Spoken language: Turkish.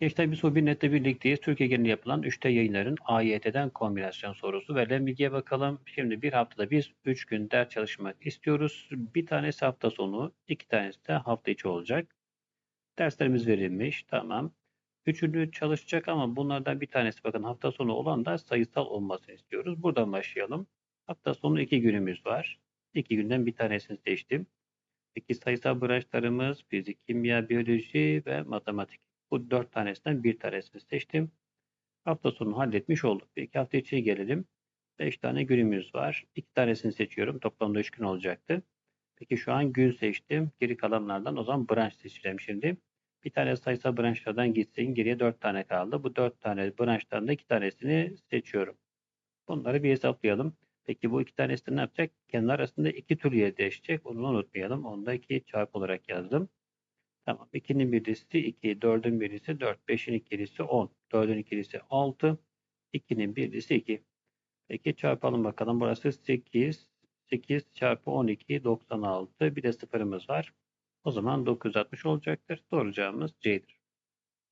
Biz bir nette birlikteyiz. Türkiye genelinde yapılan 3'te yayınların AYT'den kombinasyon sorusu verilen bilgiye bakalım. Şimdi bir haftada biz 3 gün ders çalışmak istiyoruz. Bir tanesi hafta sonu, iki tanesi de hafta içi olacak. Derslerimiz verilmiş. Tamam. Üçünü çalışacak ama bunlardan bir tanesi bakın hafta sonu olan da sayısal olmasını istiyoruz. Buradan başlayalım. Hafta sonu iki günümüz var. İki günden bir tanesini seçtim. Peki sayısal branşlarımız fizik, kimya, biyoloji ve matematik. Bu dört tanesinden bir tanesini seçtim. Hafta sonu halletmiş olduk. Peki hafta içi gelelim. Beş tane günümüz var. İki tanesini seçiyorum. Toplamda üç gün olacaktı. Peki şu an gün seçtim. Geri kalanlardan o zaman branş seçeceğim şimdi. Bir tane sayısal branşlardan gitsin. Geriye dört tane kaldı. Bu dört tane branştan da iki tanesini seçiyorum. Bunları bir hesaplayalım. Peki bu iki tanesi ne yapacak? Kenar arasında iki tür yer değişecek. Onu unutmayalım. Onu da 2 çarpı olarak yazdım. Tamam. 2'nin birisi 2, 4'ün birisi 4, 5'in ikilisi 10, 4'ün ikilisi 6, 2'nin birisi 2. Peki çarpalım bakalım. Burası 8, 8 çarpı 12, 96. Bir de sıfırımız var. O zaman 960 olacaktır. Doğru cevabımız C'dir.